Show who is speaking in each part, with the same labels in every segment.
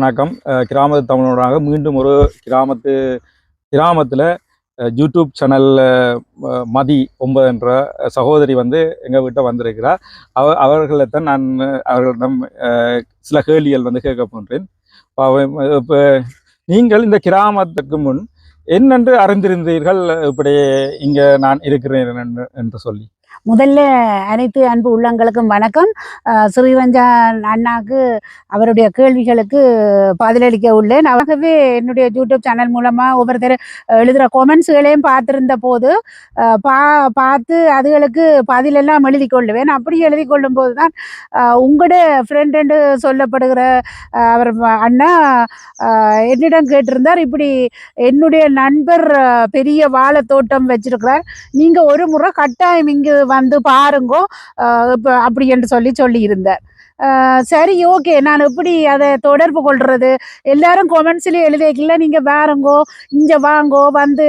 Speaker 1: வணக்கம். கிராமத்து தமிழனாக மீண்டும் ஒரு கிராமத்து கிராமத்தில் யூடியூப் சேனல் மதி ஒன்பது என்ற சகோதரி வந்து எங்கள் வீட்டை வந்திருக்கிறார். அவ அவர்களைத்தான் நான் அவர்களிடம் சில கேள்விகள் வந்து கேட்க போன்றேன். இப்போ நீங்கள் இந்த கிராமத்துக்கு முன் என்னென்று அறிந்திருந்தீர்கள்? இப்படி இங்கே நான் இருக்கிறேன் என்று- என்று சொல்லி.
Speaker 2: முதல்ல அனைத்து அன்பு உள்ளங்களுக்கும் வணக்கம். அஹ் ஸ்ரீரஞ்சன் அண்ணாக்கு அவருடைய கேள்விகளுக்கு பதிலளிக்க உள்ளேன். ஆகவே என்னுடைய யூடியூப் சேனல் மூலமாக ஒவ்வொருத்தர் எழுதுகிற கொமெண்ட்ஸுகளையும் பார்த்திருந்த போது பா பார்த்து அதுகளுக்கு பதிலெல்லாம் எழுதி கொள்ளுவேன். அப்படி எழுதி கொள்ளும் போது தான் உங்களோட ஃப்ரெண்ட் என்று சொல்லப்படுகிற அஹ் அவர் அண்ணா அஹ் என்னிடம் கேட்டிருந்தார். இப்படி என்னுடைய நண்பர் பெரிய பெரிய வாழைத்தோட்டம் வச்சிருக்கிறார். நீங்க ஒரு முறை கட்டாயம் இங்கு வந்து பாருங்கோ அப்படி என்று சொல்லி சொல்லி இருந்தார் சரி ஓகே. நான் எப்படி அதை தொடர்பு கொள்றது? எல்லாரும் கொமெண்ட்ஸ்லயே எழுதிக்கல நீங்க வேறுங்கோ இங்க வாங்கோ வந்து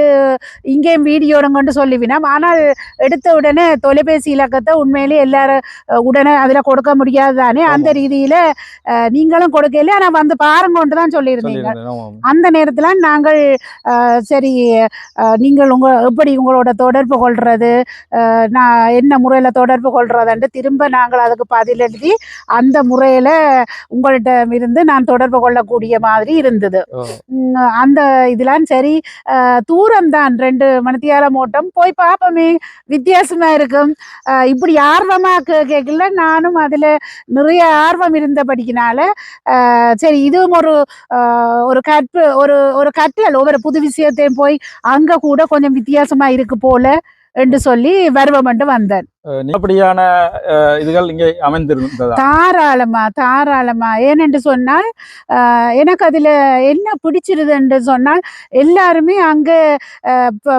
Speaker 2: இங்கேயும் வீடியோ எடுங்கன்னு சொல்லிவினோம் ஆனால் எடுத்த உடனே தொலைபேசி இலக்கத்தை உண்மையிலேயே எல்லாரும் உடனே அதுல கொடுக்க முடியாது தானே அந்த. ரீதியில நீங்களும் கொடுக்கல ஆனா வந்து பாருங்கன்ட்டு தான் சொல்லியிருந்தீங்க. அந்த நேரத்தில் நாங்கள் சரி நீங்கள் உங்க எப்படி உங்களோட தொடர்பு கொள்றது? அஹ், நான் என்ன முறையில் தொடர்பு கொள்றதுன்ட்டு திரும்ப நாங்கள் அதுக்கு பதில் எழுதி அந்த முறையில் உங்கள்கிட்ட இருந்து நான் தொடர்பு கொள்ளக்கூடிய மாதிரி இருந்தது. அந்த இதெல்லாம் சரி தூரம் தான் ரெண்டு மணித்தியாலம் ஓட்டம் போய் பார்ப்போமே வித்தியாசமா இருக்கும். இப்படி ஆர்வமா கே- கேட்கல நானும் அதுல நிறைய ஆர்வம் இருந்தபடிக்கினால சரி இதுவும் ஒரு ஒரு கற்பு ஒரு ஒரு கற்றல் ஒவ்வொரு புது விஷயத்தையும் போய் அங்க கூட கொஞ்சம் வித்தியாசமா இருக்கு போல என்று சொல்லி வருவமண்டு வந்தேன்.
Speaker 1: அப்படியான இதுகள் இங்கே அமைந்திருந்ததா?
Speaker 2: தாராளமா தாராளமா. ஏனென்று சொன்னால் எனக்கு அதுல என்ன பிடிச்சிருது என்று சொன்னால் எல்லாருமே அங்க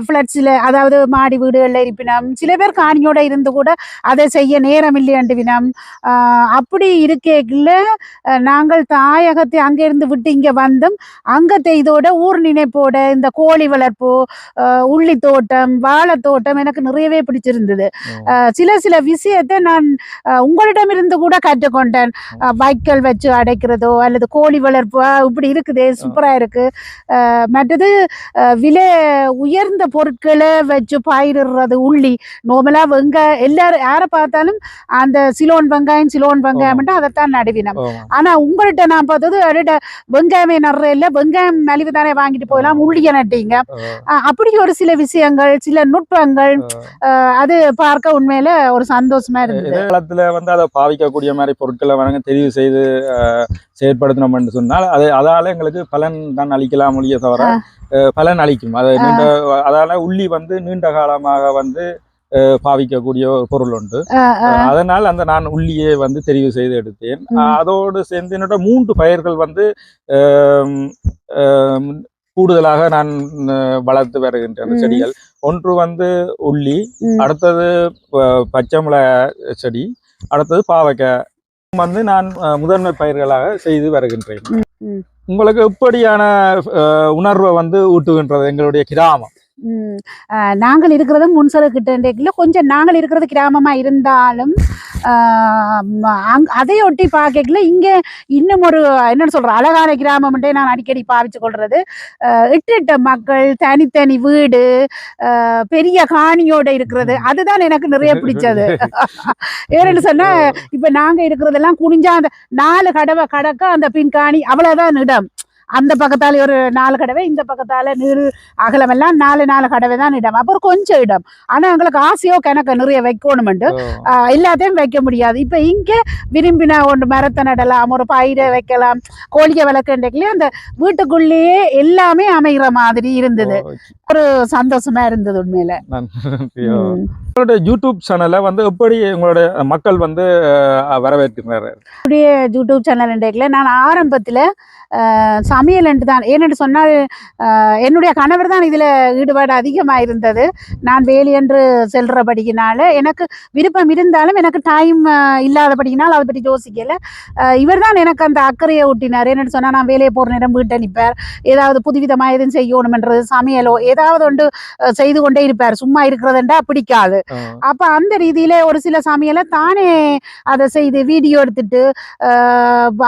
Speaker 2: ஃப்ளட்ஸில் அதாவது மாடி வீடுகளில் இருப்பினம் சில பேர் காணியோட இருந்து கூட அதை செய்ய நேரம் இல்லையண்டு வினம். ஆஹ் அப்படி அஹ் நாங்கள் தாயகத்தை அங்கிருந்து விட்டு இங்க வந்தோம் அங்கத்தை இதோட ஊர் நினைப்போட இந்த கோழி வளர்ப்பு உள்ளி தோட்டம் வாழைத்தோட்டம் எனக்கு நிறையவே பிடிச்சிருந்தது. சில சில விஷயத்தை நான் உங்களிடமிருந்து கூட கற்றுக்கொண்டேன். வைக்கல் வச்சு அடைக்கிறதோ அல்லது கோழி வளர்ப்பு இப்படி இருக்குது சூப்பரா இருக்கு. மற்றது விலை உயர்ந்த பொருட்களை வச்சு பயிரிடுறது உள்ளி. நோமலா வெங்காயம் எல்லாரும் யாரை பார்த்தாலும் அந்த சிலோன் வெங்காயம் சிலோன் வெங்காயம்ட்டு அதைத்தான் நடுவினம்.
Speaker 1: ஆமாம்.
Speaker 2: ஆனா உங்கள்கிட்ட நான் பார்த்தது அடட வெங்காயமே நடுற இல்ல வெங்காயம் மலிவு தானே வாங்கிட்டு போகலாம் உள்ளிய நட்டீங்க. அப்படி ஒரு சில விஷயங்கள் சில நுட்பங்கள் அது பார்க்க உண்மையில ஒரு சந்தோஷமா இருந்தது.
Speaker 1: எதிர்காலத்துல வந்து அதை பாவிக்கக்கூடிய மாதிரி பொருட்களை வழங்க தெரிவு செய்து அஹ், செயற்படுத்தினோம் என்று சொன்னால் அது அதால எங்களுக்கு பலன் தான் அளிக்கலாம் ஒழிய தவிர பலன் அளிக்கும். அது நீண்ட அதால உள்ளி வந்து நீண்ட காலமாக வந்து பாவிக்கக்கூடிய ஒரு பொருள் உண்டு. அதனால் அந்த நான் உள்ளியை வந்து தெரிவு செய்து எடுத்தேன். அதோடு சேர்ந்து என்னோட மூன்று பயிர்கள் வந்து கூடுதலாக நான் வளர்த்து வருகின்றன. செடிகள் ஒன்று வந்து உள்ளி. அடுத்தது பச்சை மிளகாய் செடி அடுத்தது பாவக்காய் வந்து நான் முதன்மை பயிர்களாக செய்து வருகின்றேன். உங்களுக்கு எப்படியான அஹ், உணர்வை வந்து ஊட்டுகின்றது எங்களுடைய கிராமம்
Speaker 2: நாங்கள் இருக்கிறது முன்சர கிட்ட கொஞ்சம் நாங்கள் இருக்கிறது கிராமமா இருந்தாலும் அங்க- அதையொட்டி பார்க்கல இங்க இன்னும் ஒரு என்னன்னு சொல்ற அழகான கிராமம்ன்றே நான் அடிக்கடி பாவிச்சு கொள்றது. ஆஹ் எட்டு எட்டு மக்கள் தனித்தனி வீடு பெரிய காணியோட இருக்கிறது அதுதான் எனக்கு நிறைய பிடிச்சது. ஏன்னு சொன்னா இப்ப நாங்க இருக்கிறதெல்லாம் குனிஞ்சா அந்த நாலு கடவை கடக்க அந்த பின்காணி அவ்வளவுதான் இடம். அந்த பக்கத்தால ஒரு நாலு கடவை இந்த பக்கத்தால நீர் அகலமெல்லாம் நாலு நாலு கடவை தான் இடம். அப்புறம் கொஞ்சம் இடம். ஆனா எங்களுக்கு ஆசையோ கணக்கு நிறைய வைக்கணுமெண்டு எல்லாத்தையும் வைக்க முடியாது. இப்ப இங்க விரும்பின ஒன்று மரத்தை நடலாம் ஒரு பயிரை வைக்கலாம் கோழியை வளர்க்கண்டே அந்த வீட்டுக்குள்ளேயே எல்லாமே அமைகிற மாதிரி இருந்தது. ஒரு சந்தோஷமா இருந்தது உண்மையில.
Speaker 1: உங்களோட யூடியூப் சேனலை வந்து எப்படி உங்களோட மக்கள் வந்து அஹ், வரவேற்கிறார்?
Speaker 2: யூடியூப் சேனல் நான் ஆரம்பத்தில் சமையல் என்று தான் ஏனென்று சொன்னால் என்னுடைய கணவர் தான் இதில் ஈடுபாடு அதிகமாக இருந்தது நான் வேலை என்று செல்றபடியினால எனக்கு விருப்பம் இருந்தாலும் எனக்கு டைம் இல்லாதபடியினால் அதை பற்றி யோசிக்கலை. இவர் தான் எனக்கு அந்த அக்கறையை ஊட்டினார். என்னென்னு சொன்னால் நான் வேலையை போகிற நேரம் வீட்டை நிற்பார் ஏதாவது புதுவிதமாக எதுவும் செய்யணுமென்றது சமையலோ ஏதாவது ஒன்று செய்து கொண்டே இருப்பார். சும்மா இருக்கிறதுண்டா பிடிக்காது. அப்ப அந்த ரீதியில ஒரு சில சமையலை தானே அதை செய்து வீடியோ எடுத்துட்டு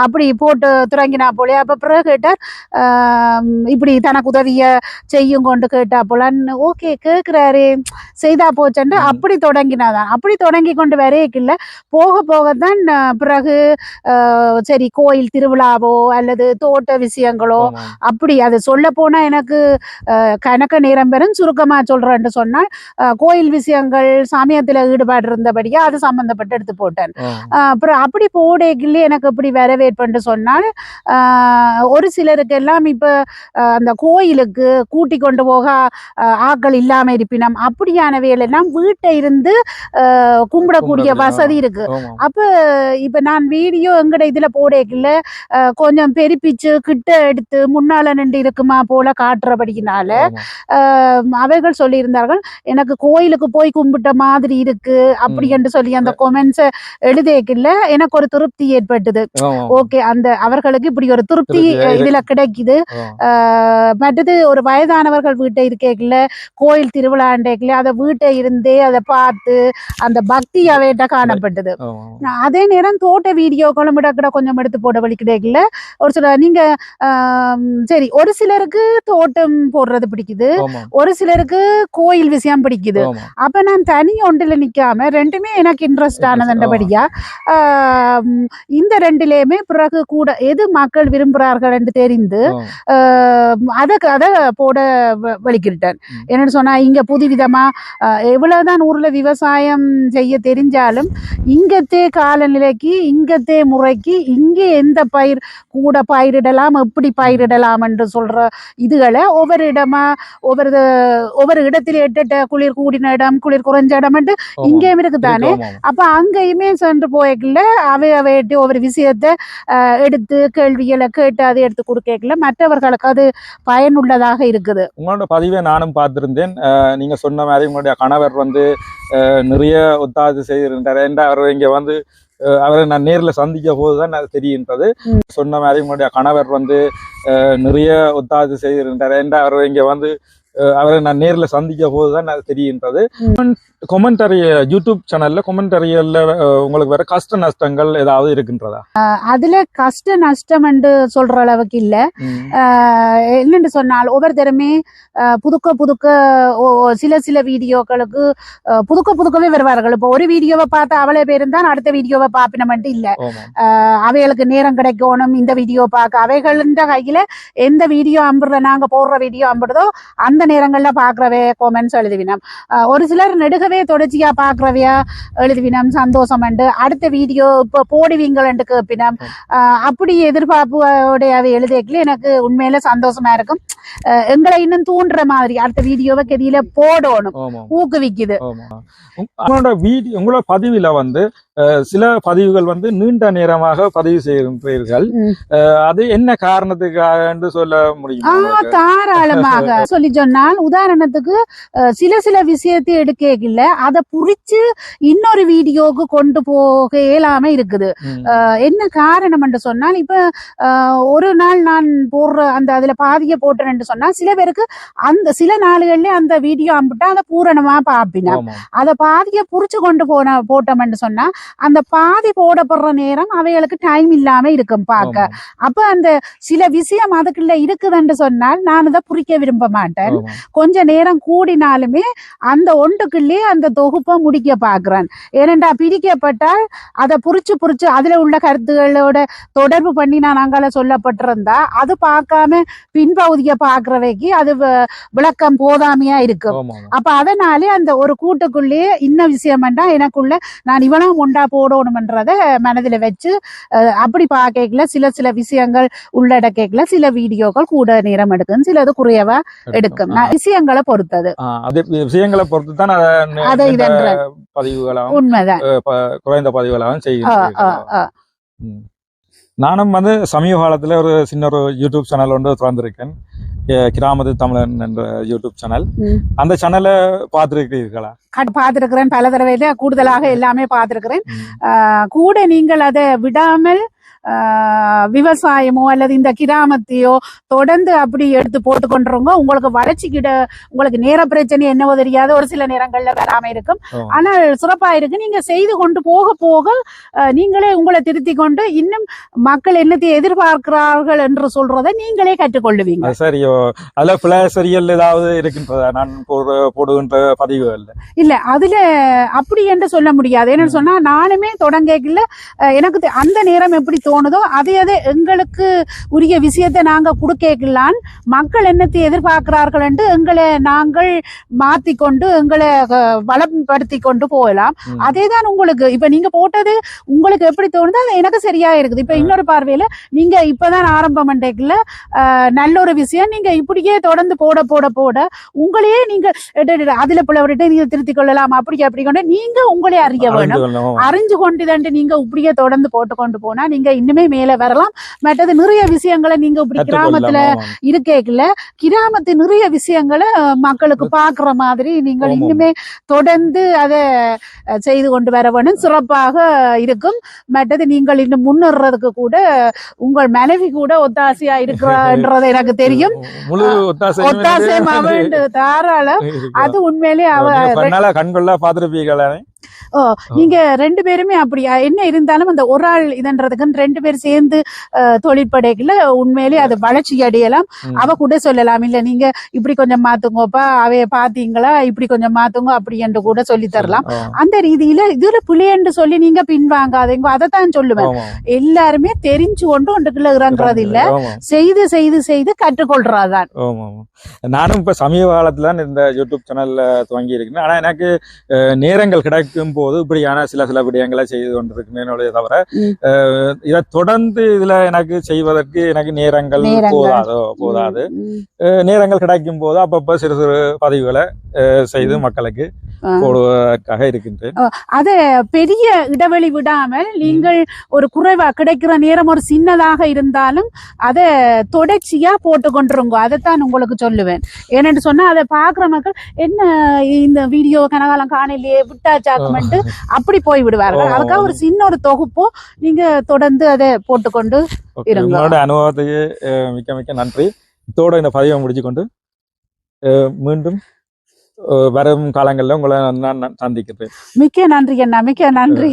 Speaker 2: அப்படி போட்டு துறங்கினா போலே அப்ப பிறகு கேட்டார் இப்படி தனக்கு உதவிய செய்யும் கொண்டு கேட்டா போலன்னு. ஓகே கேக்குறாரு. செய்தா போச்சேன்ட்டு
Speaker 1: ம்.
Speaker 2: அப்படி தொடங்கினாதான். அப்படி தொடங்கி கொண்டு வரையில போக போகத்தான் ஆஹ் பிறகு சரி கோயில் திருவிழாவோ அல்லது தோட்ட விஷயங்களோ. அப்படி அது சொல்ல போனா எனக்கு கணக்க நேரம் பெறும் சுருக்கமா சொல்றேன்னு சொன்னால் கோயில் விஷயங்கள் சமயத்துல ஈடுபாடு இருந்தபடியா அது சம்பந்தப்பட்டு எடுத்து போட்டேன் அப்புறம் அப்படி போடைக்குள்ளே எனக்கு இப்படி வரவேற்புன்னு சொன்னால் ஒரு சிலருக்கு எல்லாம் இப்ப அந்த கோயிலுக்கு கூட்டி கொண்டு போக அஹ், ஆட்கள் இல்லாம இருப்பினம் அப்படியான வேலையெல்லாம் வீட்டை இருந்து கும்பிடக்கூடிய வசதி இருக்கு. அப்ப இப்ப நான் வீடியோ எங்கட இதுல போடக்குள்ள அஹ், கொஞ்சம் பெருப்பிச்சு கிட்ட எடுத்து முன்னால நின்று இருக்குமா போல. அஹ், அவர்கள் சொல்லியிருந்தார்கள் எனக்கு கோயிலுக்கு போய் கும்பிட்ட மாதிரி இருக்கு அப்படி. என்று சொல்லி அந்த கொமெண்ட்ஸ் எழுதேக்கில்ல எனக்கு ஒரு திருப்தி ஏற்பட்டது. ஓகே அந்த அவர்களுக்கு இப்படி ஒரு திருப்தி இதுல கிடைக்குது. மற்றது ஒரு வயதானவர்கள் வீட்டை இருக்கேக்கல கோயில் திருவிழாண்டேக்கல அதை வீட்டை இருந்தே அதை பார்த்து அந்த பக்தி அவையிட்ட காணப்பட்டது. அதே நேரம் தோட்ட வீடியோக்களும் இடக்கிட கொஞ்சம் எடுத்து போட வழி கிடைக்கல. ஒரு சில நீங்க சரி ஒரு சிலருக்கு தோட்டம் போடுறது பிடிக்குது. ஒரு சிலருக்கு கோயில் விஷயம் பிடிக்குது. அப்ப நான் தனி ஒன்றுல நிக்காம ரெண்டுமே எனக்கு இன்ட்ரெஸ்ட் ஆனதுன்றபடியா இந்த ரெண்டுலயுமே பிறகு கூட எது மக்கள் விரும்புறார்கள் என்று தெரிந்து அதை அதை போட வலிக்கிட்டேன். என்னன்னு சொன்னா இங்க புதுவிதமா ஆஹ் எவ்வளவுதான் ஊர்ல விவசாயம் செய்ய தெரிஞ்சாலும் இங்கத்தே காலநிலைக்கு இங்கத்தே முறைக்கு இங்கே எந்த பயிர் கூட பயிரிடலாம் எப்படி பயிரிடலாம் என்று சொல்ற இதுகளை ஒவ்வொரு இடமா ஒவ்வொரு ஒவ்வொரு இடத்துல எட்ட குளிர் கூடின இடம் குளிர் குறைஞ்ச இடம் என்று
Speaker 1: ஆமா.
Speaker 2: இங்கேயும் இருக்குதானே. அப்ப அங்கேயுமே சென்று போய்க்கல அவை அவையிட்டு ஒவ்வொரு விஷயத்த எடுத்து கேள்விகளை கேட்டு அதை எடுத்து கொடுக்கல மற்றவர்களுக்கு அது பயனுள்ளதாக இருக்குது.
Speaker 1: உங்களோட பதிவை நானும் பார்த்திருந்தேன். நீங்க சொன்ன மாதிரி உங்களுடைய கணவர் வந்து நிறைய ஒத்தாது செய்திருந்தார். என்ற அவர் இங்க வந்து அவரை நான் நேர்ல சந்திக்க போதுதான் அது தெரிகின்றது. சொன்ன மாதிரி உங்களுடைய கணவர் வந்து நிறைய ஒத்தாது செய்திருந்தார். என்ற அவர் இங்க வந்து அவரை நான் நேர்ல சந்திக்க போதுதான் அது தெரிகின்றது கொமெண்டரி யூடியூப் சேனல்ல கொமெண்டரியல்ல உங்களுக்கு வேற கஷ்ட நஷ்டங்கள் ஏதாவது இருக்கின்றதா?
Speaker 2: அதுல கஷ்ட நஷ்டம் என்று சொல்ற அளவுக்கு இல்ல. என்னன்னு சொன்னால் ஒவ்வொருத்தருமே ஆஹ் புதுக்க புதுக்க சில சில வீடியோக்களுக்கு புதுக்க புதுக்கவே வருவார்கள். இப்போ ஒரு வீடியோவை பார்த்து அவளே பேர் இருந்தால் அடுத்த வீடியோவை பார்ப்பினமென்ட்டு இல்ல. அவைகளுக்கு நேரம் கிடைக்கணும் இந்த வீடியோ பார்க்க. அவைகளின் கையில எந்த வீடியோ அம்புறத நாங்க போடுற வீடியோ அம்புறதோ அந்த நேரங்கள்ல பாக்குறவே கொமெண்ட்ஸ் எழுதுவினோம். ஒரு சிலர் நெடுகவே தொடர்ச்சியா பாக்குறவையா எழுதுவினோம். சந்தோஷம் அடுத்த வீடியோ இப்போ போடுவீங்கள் கேட்பினோம். அப்படி எதிர்பார்ப்போடைய அவை எழுதியக்குள்ள எனக்கு உண்மையில சந்தோஷமா இருக்கும். எங்களை இன்னும் தூண்டுற மாதிரி அடுத்த வீடியோவை கெதியில போடணும். ஊக்குவிக்குது.
Speaker 1: உங்களோட வீடியோ உங்களோட பதிவுல வந்து சில பதிவுகள் வந்து நீண்ட நேரமாக பதிவு. அஹ், அது என்ன காரணத்துக்காக என்று சொல்ல முடியுமா?
Speaker 2: தாராளமாக. சொல்லி சொன்னால் உதாரணத்துக்கு சில சில விஷயத்தை எடுக்கல அதை புரிச்சு இன்னொரு வீடியோக்கு கொண்டு போக இயலாம இருக்குது. என்ன காரணம் என்று சொன்னால் இப்ப ஒரு நாள் நான் போடுற அந்த அதுல பாதிய போட்டேன்னு சொன்னா சில பேருக்கு அந்த சில நாளுகள்ல அந்த வீடியோ அம்பிட்டா அதை பூரணமா பாப்பினா அதை பாதிய புரிச்சு கொண்டு போன போட்டோம்னு சொன்னா அந்த பாதி போடப்படுற நேரம் அவைகளுக்கு டைம் இல்லாம இருக்கும் பார்க்க. அப்ப அந்த சில விஷயம் அதுக்குள்ள இருக்குதுன்னு சொன்னால் நான் அதை புரிக்க விரும்ப மாட்டேன். கொஞ்ச நேரம் கூடினாலுமே அந்த ஒன்றுக்குள்ளே அந்த தொகுப்பை முடிக்க பாக்குறேன் ஏனென்றா பிரிக்கப்பட்டால் அதை புரிச்சு புரிச்சு அதுல உள்ள கருத்துகளோட தொடர்பு பண்ணி நான் அங்கால சொல்லப்பட்டிருந்தா அது பார்க்காம பின்பகுதியை பாக்குறவைக்கு அது விளக்கம் போதாமையா இருக்கும். அப்ப அதனாலே அந்த ஒரு கூட்டுக்குள்ளேயே இன்ன விஷயம் வேண்டா எனக்குள்ள நான் இவனும் உண்டா போடணும்ன்றத மனதில் வச்சு அப்படி பார்க்கல சில சில விஷயங்கள் உள்ளடக்கல சில வீடியோக்கள் கூட நேரம் எடுக்கும். சிலது குறையவா எடுக்கும் விஷயங்களை பொறுத்தது.
Speaker 1: அது விஷயங்களை பொறுத்து தான் அதை பதிவுகளாகவும்
Speaker 2: உண்மைதான்.
Speaker 1: குறைந்த பதிவுகளாகவும். ம். நானும் வந்து சமீப காலத்துல ஒரு சின்ன ஒரு யூடியூப் சேனல் ஒன்று திறந்திருக்கேன். கிராமத்து தமிழன் என்ற யூடியூப் சேனல். அந்த சேனலை பார்த்துருக்கீர்களா
Speaker 2: கட்- பார்த்திருக்கிறேன். பல தடவை கூடுதலாக எல்லாமே பார்த்திருக்கிறேன். கூட நீங்கள் அதை விடாமல் விவசாயமோ அல்லது இந்த கிராமத்தையோ தொடர்ந்து அப்படி எடுத்து போட்டு கொண்டுருங்க உங்களுக்கு வளர்ச்சிக்கிட உங்களுக்கு நேர பிரச்சனை என்னவோ தெரியாத. ஒரு சில நேரங்கள்ல வராம இருக்கும். ஆனால் சிறப்பா இருக்கு. நீங்க செய்து கொண்டு போக போக நீங்களே உங்களை திருத்தி கொண்டு இன்னும் மக்கள் என்னத்தை எதிர்பார்க்கிறார்கள் என்று சொல்றதை நீங்களே கற்றுக்கொள்ளுவீங்க.
Speaker 1: அது சரி ஓ, அதுல பிழை சரியல் ஏதாவது இருக்கின்றதா? நான் போடு போடுகின்ற பதிவுகள்ல
Speaker 2: இல்ல அதுல அப்படி என்று சொல்ல முடியாது. என்னன்னு சொன்னா நானுமே தொடங்கல எனக்கு அந்த நேரம் எப்படி தோணுதோ அதே அதே எங்களுக்கு உரிய விஷயத்தை நாங்க கொடுக்கலான். மக்கள் என்னத்தை எதிர்பார்க்கிறார்கள் என்று எங்களை நாங்கள் மாத்தி கொண்டு எங்களை வளப்படுத்தி கொண்டு போகலாம். அதே தான் உங்களுக்கு. இப்ப நீங்க போட்டது உங்களுக்கு எப்படி தோணுதோ அது எனக்கு சரியா இருக்குது. இப்ப இன்னொரு பார்வையில நீங்க இப்பதான் ஆரம்பம் பண்றீங்கல்ல நல்ல ஒரு விஷயம். நீங்க இப்படியே தொடர்ந்து போட போட போட உங்களையே நீங்க எடு, எடு, அதுல பிள்ளை நீங்க திருத்திக் கொள்ளலாம் அப்படி அப்படி கொண்டு நீங்க உங்களே அறிய வேணும். அறிஞ்சு கொண்டு நீங்க இப்படியே தொடர்ந்து போட்டு கொண்டு போனா நீங்க இன்னுமே மேல வரலாம் மற்றது நிறைய விஷயங்களை நீங்க இப்படி. கிராமத்துல
Speaker 1: ஆமாம்.
Speaker 2: இருக்கேக்கல கிராமத்து நிறைய விஷயங்களை மக்களுக்கு பாக்குற மாதிரி நீங்கள். இன்னுமே தொடர்ந்து அதை செய்து கொண்டு வர வேணும் சிறப்பாக இருக்கும் மற்றது நீங்கள் இன்னும் முன்னேறதுக்கு கூட உங்கள் மனைவி கூட ஒத்தாசையா இருக்கிறான்றது எனக்கு தெரியும் ஒத்தாசை தாராளம். அது உண்மையிலே அவ
Speaker 1: கண்கொள்ளா பாத்திருப்பீங்களே
Speaker 2: ஓ நீங்க ரெண்டு பேருமே அப்படியா? என்ன இருந்தாலும் அந்த ஒரு ஆள் இதன்றதுக்கு ரெண்டு பேர் சேர்ந்து அஹ், தொழிற்படைகள்ல உண்மையிலே அது வளர்ச்சி அடையலாம். அவ கூட சொல்லலாம். இல்ல நீங்க இப்படி கொஞ்சம் மாத்துங்கப்பா அவைய பாத்தீங்களா இப்படி கொஞ்சம் மாத்துங்க அப்படி என்று கூட சொல்லி தரலாம். அந்த ரீதியில இதுல பிள்ளைன்னு சொல்லி நீங்க பின்வாங்காதீங்க அதைத்தான் சொல்லுவேன். எல்லாருமே தெரிஞ்சு கொண்டு ஒன்றுக்குள்ள இறங்குறது இல்ல. செய்து செய்து செய்து
Speaker 1: ஆமா. நானும் இப்ப சமீப காலத்துல இந்த யூடியூப் சேனல்ல துவங்கி இருக்கேன் ஆனா எனக்கு நேரங்கள் கிடைக்கும் போது இப்படியான சில சில விடயங்களை செய்து கொண்டிருக்கிறேன் தவிர இதை தொடர்ந்து இதுல எனக்கு செய்வதற்கு எனக்கு நேரங்கள். போதாதோ போதாது. நேரங்கள் கிடைக்கும் போது அப்பப்ப சிறு சிறு பதிவுகளை செய்து மக்களுக்கு. போடுவதற்காக இருக்கின்றேன்.
Speaker 2: அத பெரிய இடைவெளி விடாமல் நீங்கள் ஒரு குறைவா கிடைக்கிற நேரம் ஒரு சின்னதாக இருந்தாலும் அதை தொடர்ச்சியா போட்டு கொண்டிருங்க. அதைத்தான் உங்களுக்கு சொல்லுவேன். ஏனென்று சொன்னா அதை பாக்குற மக்கள் என்ன இந்த வீடியோ கனகாலம் காணலையே விட்டாச்சாக்குமென்ட்டு அப்படி போய் விடுவார்கள். அதுக்காக ஒரு சின்ன ஒரு தொகுப்போ நீங்க தொடர்ந்து அதை போட்டுக்கொண்டு இருங்க.
Speaker 1: உங்களோட அனுபவத்துக்கு மிக்க மிக்க நன்றி. இதோட இந்த பதிவை முடிச்சுக்கொண்டு மீண்டும் வரும் காலங்களில் உங்களை நான் சந்திக்கிறேன்.
Speaker 2: மிக்க நன்றி அண்ணா. மிக்க நன்றி.